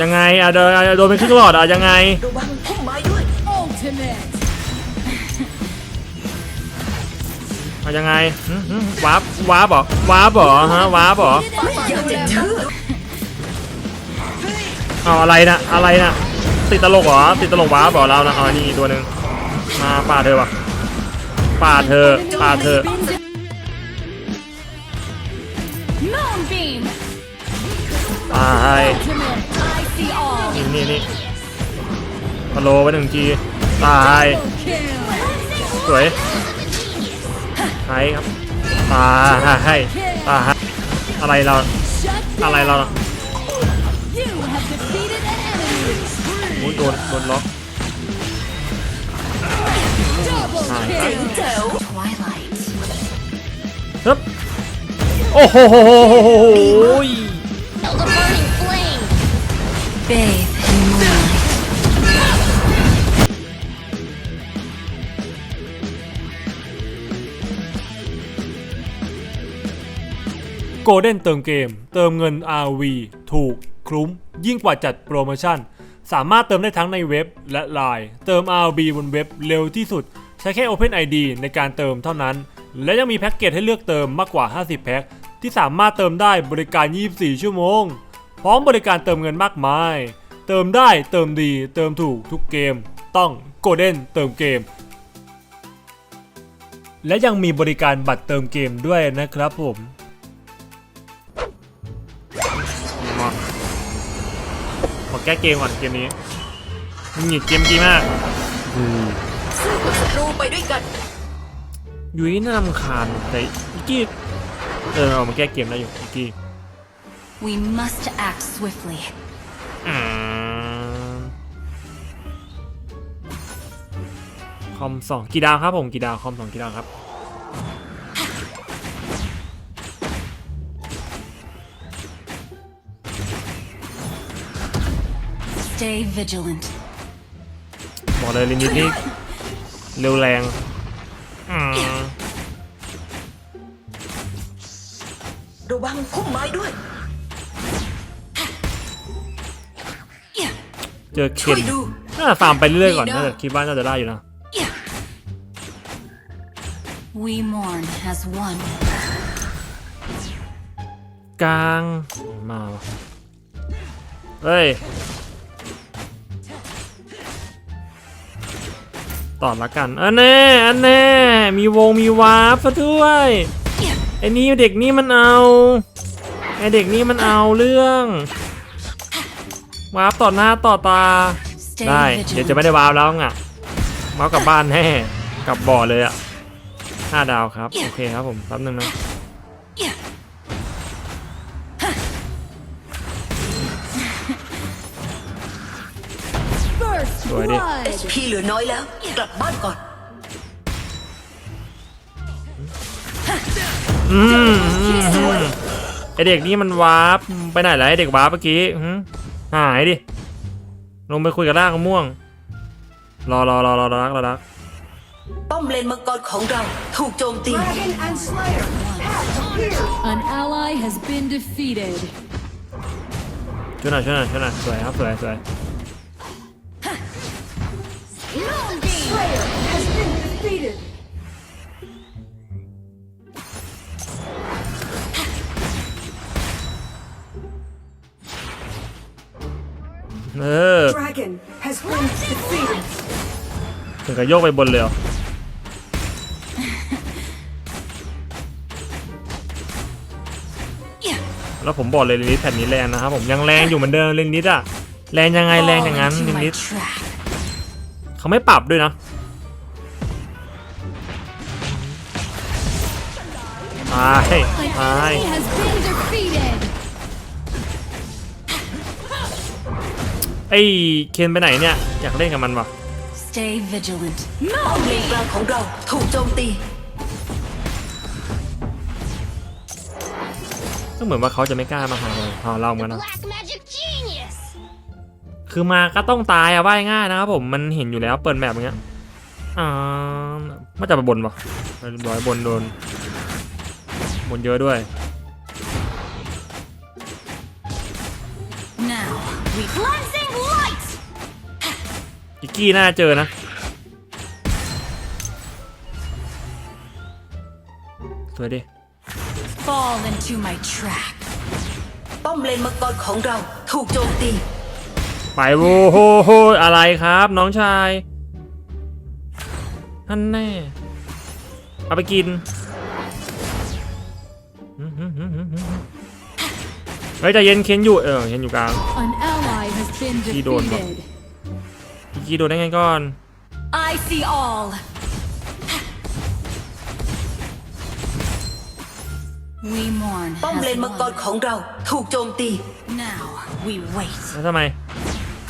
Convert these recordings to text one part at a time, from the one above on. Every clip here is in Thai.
ยังไงอะโดนอะโดนเป็นครึ่งหลอดอะยังไงระวังพุ่มไม้ด้วย Ultimate. อะยังไงหึหึวาร์ปวาร์ปเหรอวาร์ปเหรอฮะวาร์ปเหรออย่าจะถือเอาอะไรนะอะไรนะติดตลกเหรอติดตลกวาร์ปเหรอเรานะอ๋อนี่อีกตัวหนึ่งมาปาดเธอวะปาดเธอปาดเธอ Moonbeam. ตาย Ultimate. นี่นี่นี่พะโลไปหนึ่งทีตายสวยใครครับตายตายอะไรเราอะไรเราโอ้ยโดนโดนล็อก Double Nice. kill. แจ๋ว Twilight. ฮึบโอ้โห Bathe in moonlight. โกลเด้นเติมเกม เติมเงิน RV ถูก คุ้ม ยิ่งกว่าจัดโปรโมชั่น สามารถเติมได้ทั้งในเว็บและไลน์เติม RV บนเว็บเร็วที่สุด ใช้แค่ OpenID ในการเติมเท่านั้น และยังมีแพ็กเกจให้เลือกเติมมากกว่า 50 แพ็คที่สามารถเติมได้บริการ 24 ชั่วโมง พร้อมบริการเติมเงินมากมาย เติมได้เติมดี เติมถูกทุกเกม ต้องโกลเด้นเติมเกม และยังมีบริการบัตรเติมเกมด้วยนะครับผมมาขอแก้เกมก่อนเกมนี้มันหงิดเกมกี้มากสู้กับศัตรูไปด้วยกันยุ้ยน่ารำคาญแต่อีกกี้เออเอามาแก้เกมได้อยู่อีกกี้ We must act swiftly. อ่าคอมสองกี่ดาวครับผมกี่ดาวคอมสองกี่ดาวครับ Stay vigilant. บอกเลยลินิตนี่เร็วแรงอืมระวังพุ่มไม้ด้วย จอเคนช่วยดูน่าจะฟาร์มไปเรื่อยๆก่อนน่าจะคิดว่าน่าจะได้อยู่นะ We mourn as one. กลางมาวะเฮ้ยตอดละกันอันแน่อันแน่มีวงมีวาร์ปซะด้วยไอ้นี่เด็กนี่มันเอาไอเด็กนี่มันเอาเรื่อง วาร์ปต่อหน้าต่อตา Stay ได้ เดี๋ยวจะไม่ vigilant. ได้วาร์ปแล้วไงวาร์ปกลับบ้านแน่กลับบ่อเลยอะห้าดาวครับ โอเคครับผมแป๊บนึงนะ First Rồi đi. blood. พี่เหลือน้อยแล้ว กลับบ้านก่อน อืมอืมอืมไอเด็กนี่มันวาร์ปไปไหนแล้วไอเด็กวาร์ปเมื่อกี้ หืมหายดิ ลงไปคุยกับร่างม่วง รอรอรอรอรอรักรอรักป้อมเลนมังกรของเราถูกโจมตี Dragon and Slayer have appeared. An ally has been defeated. ช่วยหน่อยช่วยหน่อยช่วยหน่อยสวยครับสวยสวย Slayer has been defeated. เออ Dragon has been defeated ถึงกับโยกไปบนเลยเหรอแล้วผมบอกเลยลินิสแผ่นนี้แรงนะครับผมยังแรงอยู่เหมือนเดิมลินิสอะแรงยังไงแรงอย่างนั้น Fall ลิ into นิ my ส trap. เขาไม่ปรับด้วยนะตาย An ตาย ไอ้เคนไปไหนเนี่ย อยากเล่นกับมันวะ Stay vigilant. ป้อมเลนกลางของเราถูกโจมตี ก็เหมือนว่าเขาจะไม่กล้ามาหาเราหาเราเหมือนกันนะ Black magic genius. คือมาก็ต้องตายอะว่ายง่ายนะครับผมมันเห็นอยู่แล้วเปิดแบบอย่างเงี้ยอ่าไม่จะไปบนปะไปเรียบร้อยบนโดนบนเยอะด้วย Now, we cleansing light. อิกกี้น่าเจอนะ สวยดิ Fall into my trap. ป้อมเลนมังกรของเราถูกโจมตี ไปโว้โหโหอะไรครับ น้องชายท่านแน่ เอาไปกินเฮ้ยใจเย็นเคนอยู่ เออเคนอยู่กลาง An ally has been Chi đồn mà. defeated. อิก กี้โดนได้ไงก่อน I see all. We mourn ป้อมเลน as มังกร one. ของเราถูกโจมตี Now we wait. แล้วทำไม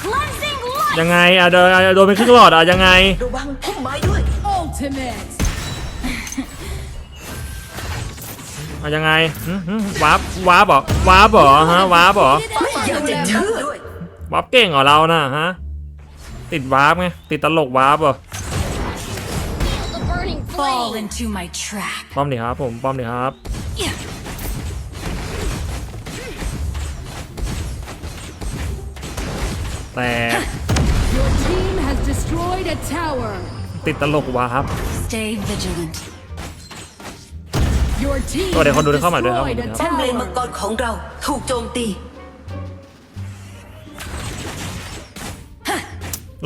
Cleansing light. ยังไงอะโดนอะโดนไปครึ่งหลอดอะยังไง ระวังพุ่มไม้ด้วย Ultimate. อะยังไงหึหึวาร์ปวาร์ปเหรอวาร์ปเหรอฮะวาร์ปเหรออยากจะเชื่อด้วย วาร์ปเก่งเหรอเราน่ะฮะ ติดวาร์ปไง ติดตลกวาร์ปเหรอ The burning Fall into my trap. ป้อมดิครับผมป้อมดิครับ Yeah. แต่ Your team has destroyed a tower. ติดตลกวาร์ป Stay vigilant. Your team ตัวเดี๋ยว has คนดูได้เข้ามาด้วยครับผม destroyed a ป้อมเลนมัง tower. กรของเราถูกโจมตี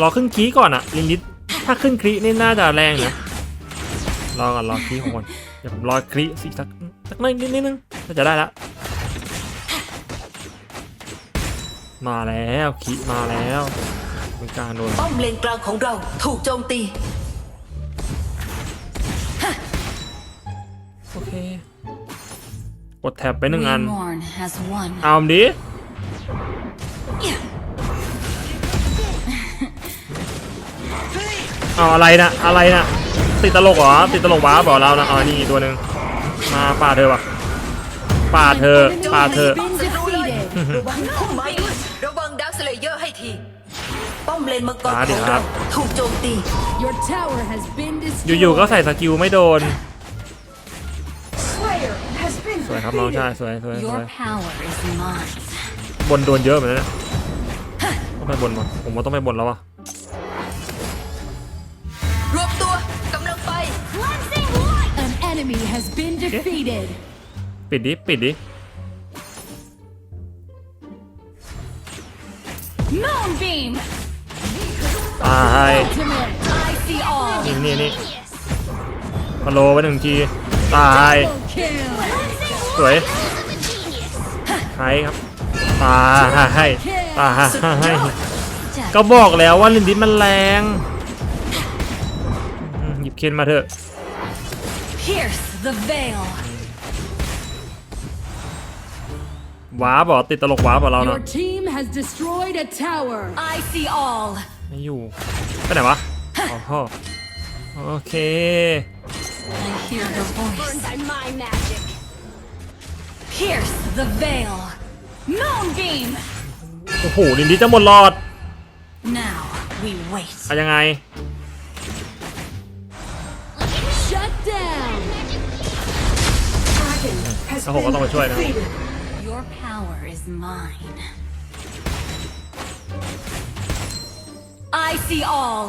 รอขึ้นคีย์ก่อนอะลิลิตถ้าขึ้นครีนี่น่าจะแรงนะรอก่อนรอคีย์ของก่อนเดี๋ยวผมรอครีสิสักสักนิดนิดนิดนึงน่าจะได้ละมาแล้วคีย์มาแล้วเป็นการโดนป้อมเลนกลางของเราถูกโจมตีโอเคกดแท็บไปหนึ่ง we อัน mourn as one. เอาดิ เอาอะไรนะอะไรนะติดตลกเหรอติดตลกว้าบอกเรานะเอาอันนี้อีกตัวหนึ่งมาปาดเธอวะปาดเธอ Enemy ปาดเธอ has been defeated. ระวังพุ่มไม้ด้วยระวังดักสเลเยอร์ให้ทีป้อมเลนมังกรมาขดิองครัเราบถูกโจมตี Your tower has been destroyed. อยู่ๆก็ใส่สกิลไม่โดนสวยครับน้องชายสวยสวยสวย Your power is mine. บนโดนเยอะเหมือนกันนะต้องไปบนวะผมว่าต้องไปบนแล้ววะ enemy has been defeated. ปิดดิ ปิดดิ Moonbeam. ตาย Ultimate. I see all. นี่นี่นี่พะโลไปหนึ่งที ตาย Double kill. สวย ใครครับ ตายตายก็บอกแล้วว่าลินดิสมันแรงอืมหยิบเคนมาเถอะ Pierce the veil. ว้าบอกติดตลกว้าบอกเรา Your นะ team has destroyed a tower. I see all. ไม่อยู่ ไปไหนวะอ๋อโอเค I hear her voice. by my magic. Pierce the veil. Moonbeam. โอ้โหลินดิสจะหมดหลอด Now we wait. อะยังไง แล้วผมก็ต้องไปช่วยนะ Your power is mine. I see all.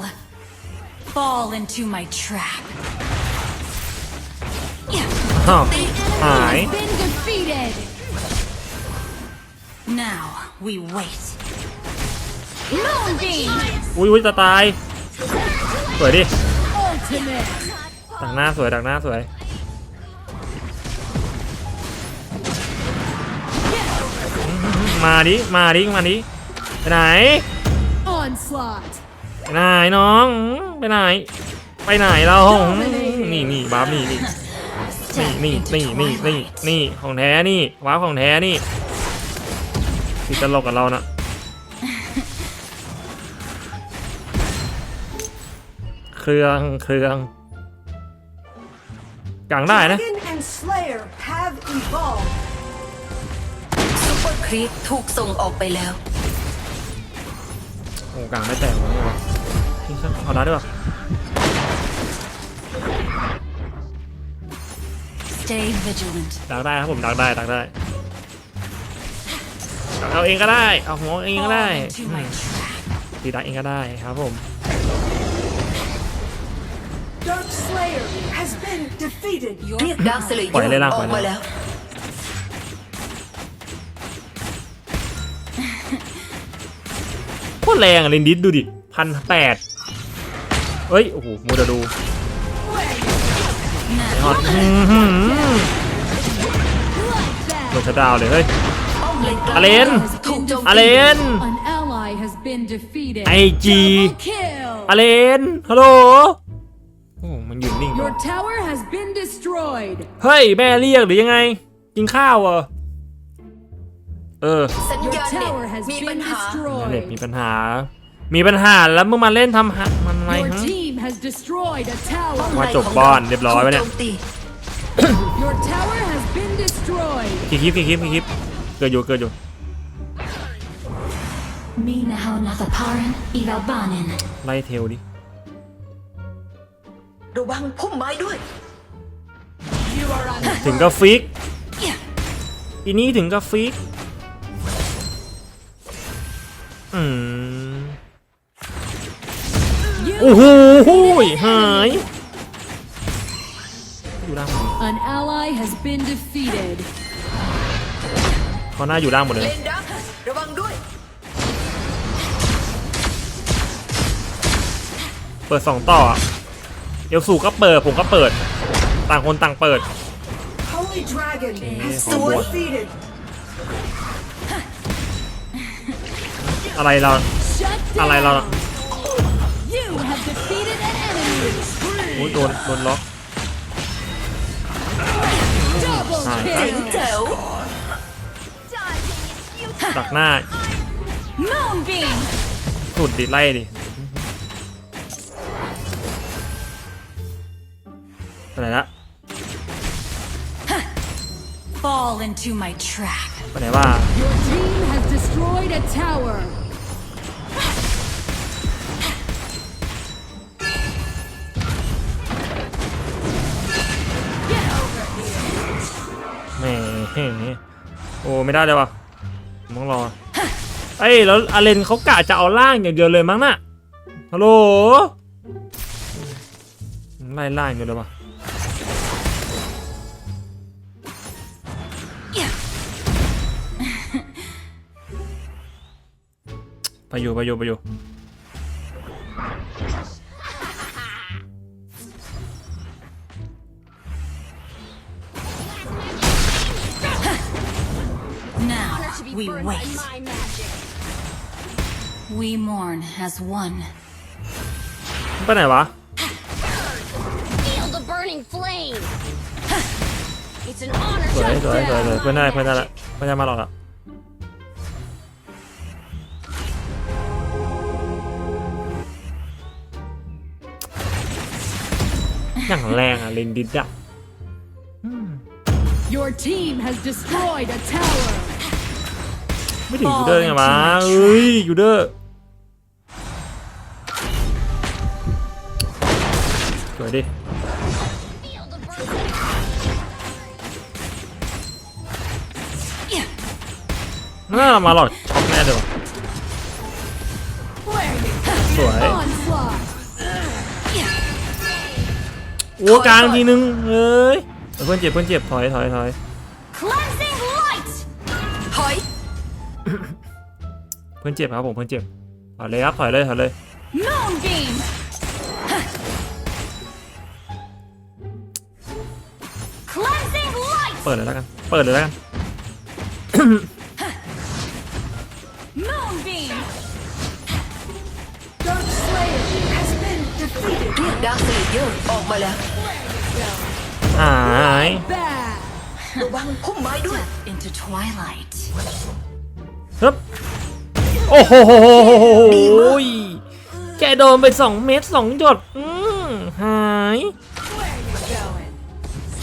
Fall into my trap. Yeah. อ้าวหาย Been defeated. Now we wait. Moonbeam. อุ้ยอุ้ยจะตาย สวยดิ Ultimate. ดักหน้าสวยดักหน้าสวย มาดิ มาดิ มาดิไปไหน Onslaught. ไปไหนน้อง ไปไหน ไปไหนเรานี่นี่บ้าบนี่นี่นี่ Step นี่ into นี่นี่นี่ twilight. นี่ของแท้นี่ว้าวของแท้นี่ติดตลกกับเรานะเครื่องเครื่องกลางได้นะ Dragon and Slayer have evolved. ซุปเปอร์ครีปถูกส่งออกไปแล้ว โอ้กลางไม่แตกวะเนี่ยวะนี่ซะเอาได้ด้วยวะ Stay vigilant. ดักได้ครับผมดักได้ดักได้ดักเอาเองก็ได้ เอาหัวเองก็ได้ Fall into my trap. ตีดักเองก็ได้ครับผม Dark Slayer has been defeated. เรียกดาร์คสเลเยปล่อยเลยอล่ะร์อปล่ออยกเลย มาแล้ว ตรแรงอะลินดิสดูดิพันแปดเฮ้ย โอ้โหโมเดลดูไอ้ฮอตอื้อหือโดนชะดาวเลยเฮ้ยป้อมเลนกลางอเลน Has ถูก been โจมอตีเลน An ally has been defeated. ไอจี Double kill. อเลน ฮัลโหลโอ้โหมันยืนนิ่ง Your วะ tower has been destroyed. เฮ้ย แม่เรียกหรือยังไง กินข้าวเหรอ เออสัญ Your ญาณเน็ต tower has มีปัญ been หาเน็ตมี destroyed. ปัญหา มีปัญหาแล้วมึงมาเล่นทำฮะมันอะไร Your ฮะ team has destroyed a ป้อม tower. มาในจบของบอลเรียบร้อยถูไว้กเนี่โจยมตี Your tower has been destroyed. กี่คลิปกี่คลิปกี่คลิปเกิดอยู่เกิดอยู่ Minaho Nathaparan Ivalbanin. ไล่เทลดิระวังพุ่มไม้ด้วย You are on ถึงกับฟิกอีนี้ถึงกับฟิกอืม You โอ้โหหายอยู่ล่างหมดเลย An ally has been defeated. เขาหน้าอยู่ล่างหมดเลย เลนดักระวังด้วย เปิดสองต่ออะเอลสูก็เปิด ผมก็เปิด ต่างคนต่างเปิด Holy Dragon has Sweet. been defeated. อะไรเรา Shut อะไรเรา down. You have defeated an enemy. โอ้ยโดนโดนล็อก Double Nice. kill. แจ๋วดักหน้า Moonbeam. สุดดิไล่ดิไปไหนละ Fall into my trap. ไปไหนว่า โอ้ไม่ได้เลยว่ะผมต้องรอเอ้ยแล้วอาเลนเขากะจะเอาล่างอย่างเดียวเลยมั้งน่ะฮัลโหลไล่ล่างอย่างเดียวเลยว่ะไปอยู่ไปอยู่ไปอยู่ we wait. We mourn as one. ไปไหนวะ Feel the burning flame. It's an honor สวยสวยสวยสวยเพื่อนได้เพื่อนได้ละเพื่อนได้มาหรอกละอย่างแรงอ่ะเลนดิดอ่ะ Your team has destroyed a tower. ไม่ถึงยูเดอร์ไงวะเอ้ยยูเดอร์สวยดิ Feel the burning น่ามาหลอดช็อกแน่เลยวะสวย Onslaught. โอ้กลางทีนึงเอ้ยเพื่อนเจ็บเพื่อนเจ็บถอยถอยถอย เพื่อนเจ็บครับผมเพื่อนเจ็บถอยเลยครับถอยเลยถอยเลย Moonbeam. Cleansing light. เปิดเลยแล้วกัน เปิดเลยแล้วกัน Moonbeam. Dark Slayer has been defeated. เรียกดาร์คสเลเยอร์ออกมาแล้วหาย Bad. ระวังพุ่มไม้ด้วย Into twilight. ฮึบโอ้โหแกโดนไปสองเม็ดสองหยดอืมหาย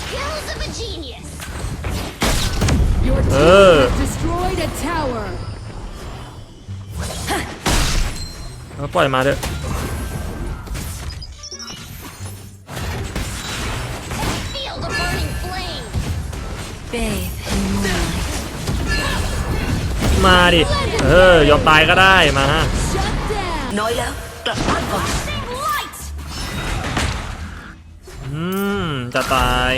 Skills of a genius. Your team Uh. has destroyed a tower. แล้วปล่อยมาเถอะ Feel มาดิ เออ ยอมตายก็ได้มา Shut down. น้อยแล้วกลับบ้านก่อน Light! อืม จะตาย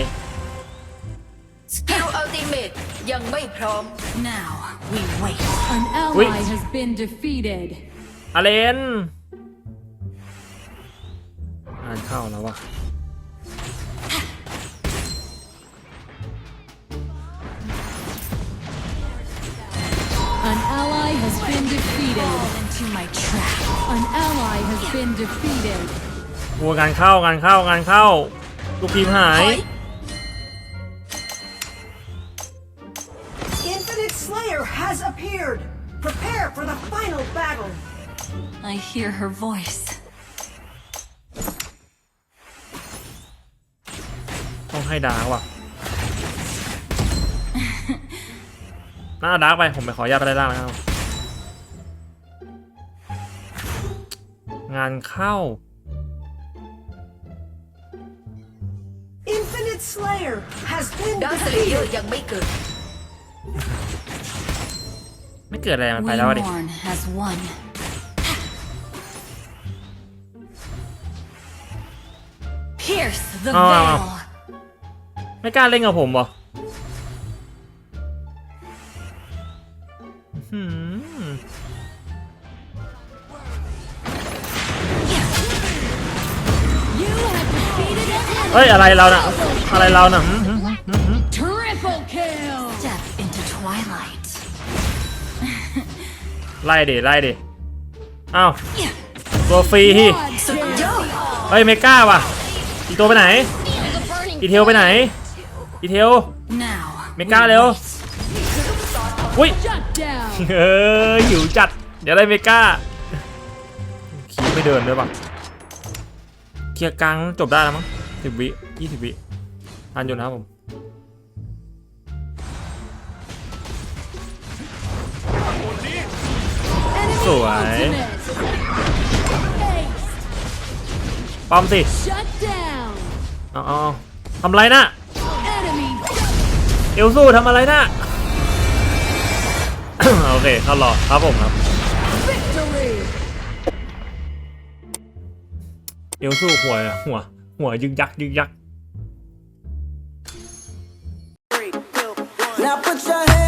ฮิวอัลติเมตยังไม่พร้อม Now we wait. An ally Wait. has been defeated. อเลนงานเข้าแล้ววะ An ally has been defeated. Fall into my trap. An ally has been defeated. กลัวงานเข้างานเข้างานเข้า ลูกทีมหาย Infinite Slayer has appeared. Prepare for the final battle. I hear her voice. ต้องให้ดาร์กว่ะ น่าเอาดาร์กไป ผมไปขออนุญาตไปได้ล่างแล้วกันงานเข้า Infinite Slayer has been ดักสเลเยอร์ defeated. ยังไม่เกิด ไม่เกิดอะไรมันไป We แล้วอะดิ mourn has won. Pierce the Oh. veil. ไม่กล้าเล่นกับผมเหรออื้อ เฮ้ยอะไรเราน่ะอะไรเราน่ะหืมหืมหืมหืม Triple kill. Step into twilight. ไล่ดิไล่ดิอ้าวตัวฟรีที่สุดยอดเฮ้ยไม่กล้าว่ะอีกตัวไปไหน Feel the burning อีเทลไปไหน อีเทล Now ไม่กล้าเร็วอุ้ย Shut down. เออหิวจัด เดี๋ยวได้เมกาขี่ไม่เดินด้วยป่ะเคลียร์กลางจบได้แล้วมั้ง สิบวิยี่สิบวิทันอยู่นะครับผมสวย Ultimate. Ace. ป้อมสิ Shut down. เอาเอาเอาทำอะไรนะ Enemy เอลซูทำอะไรนะโอเคเข้ารอครับผมครับ victory. เอลซูหัวอะหัว หัวยึกยักยึกยัก Now put your hands